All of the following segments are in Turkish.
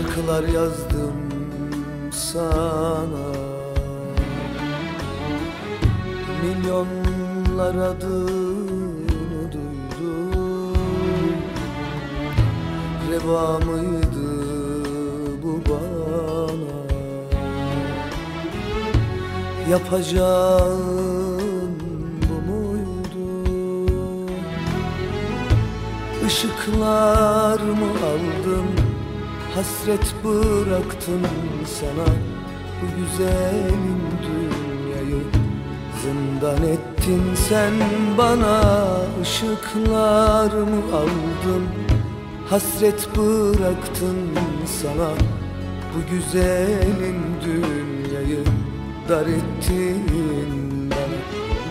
Şarkılar yazdım sana. Milyonlar adını duydu Reva mıydı bu bana? Yapacağın bu muydu? Işıklar mı aldım Hasret bıraktım sana Bu güzelim dünyayı. Zindan ettin sen bana Işıklar mı aldım Hasret bıraktın sana Bu güzelim dünyayı. Dar ettin bana.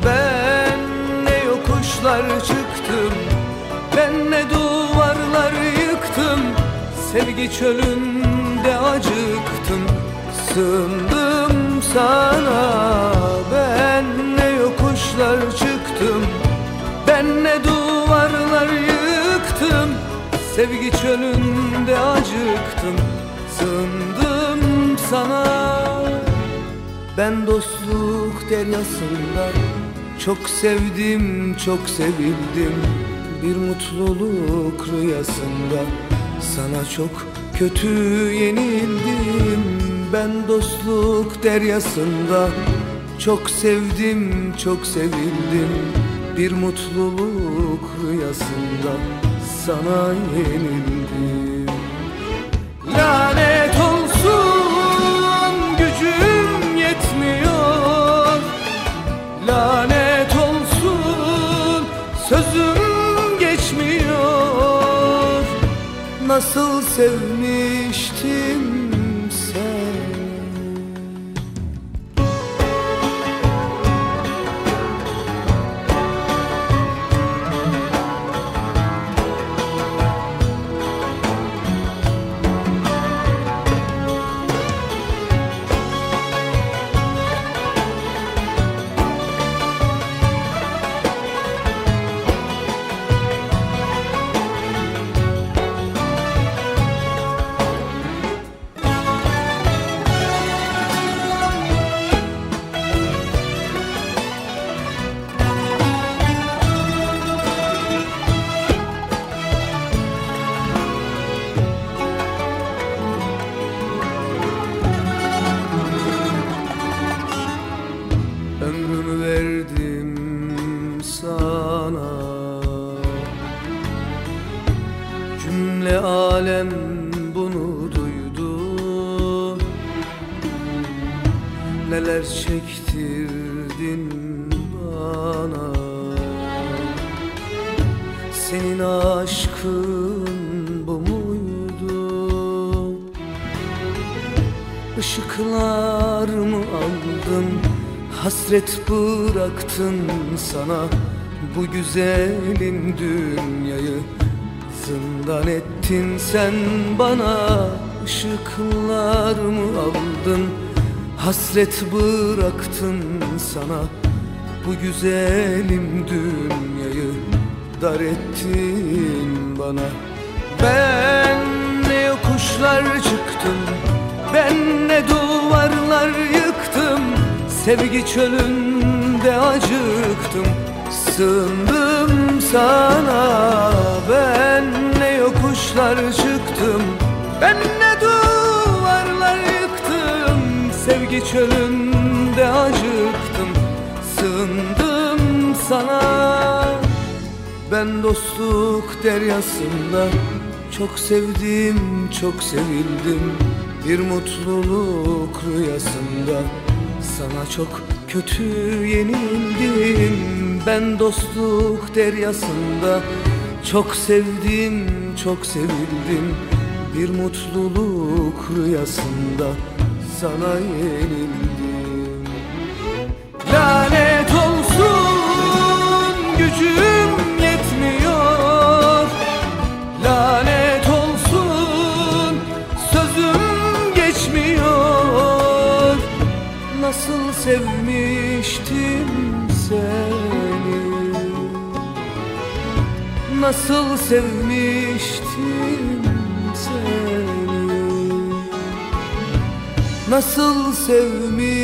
Ben ne yokuşlar çıktım Sevgi çölünde acıktım Sığındım sana. Ben ne yokuşlar çıktım Ben ne duvarlar yıktım. Sevgi çölünde acıktım Sığındım sana. Ben dostluk deryasında çok sevdim, çok sevildim. Bir mutluluk rüyasında sana çok kötü yenildim. Ben dostluk deryasında çok sevdim, çok sevildim. Bir mutluluk rüyasında sana yenildim. Lanet Nasıl sevmiştim Neler çektirdin bana? Senin aşkın bu muydu? Işıklar mı aldım Hasret bıraktın sana. Bu güzelim dünyayı Zindan ettin sen bana. Işıklar mı aldın Hasret bıraktın sana Bu güzelim dünyayı Dar ettin bana. Ben ne yokuşlar çıktım Ben ne duvarlar yıktım. Sevgi çölünde acıktım Sığındım sana. Ben ne yokuşlar çıktım Ben ne Sevgi çölünde acıktım Sığındım sana. Ben dostluk deryasında çok sevdim, çok sevildim. Bir mutluluk rüyasında sana çok kötü yenildim. Ben dostluk deryasında çok sevdim, çok sevildim. Bir mutluluk rüyasında sana yenildim. Lanet olsun gücüm yetmiyor. Lanet olsun sözüm geçmiyor. Nasıl sevmiştim seni? Nasıl sevmiştim seni Nasıl sevmiştin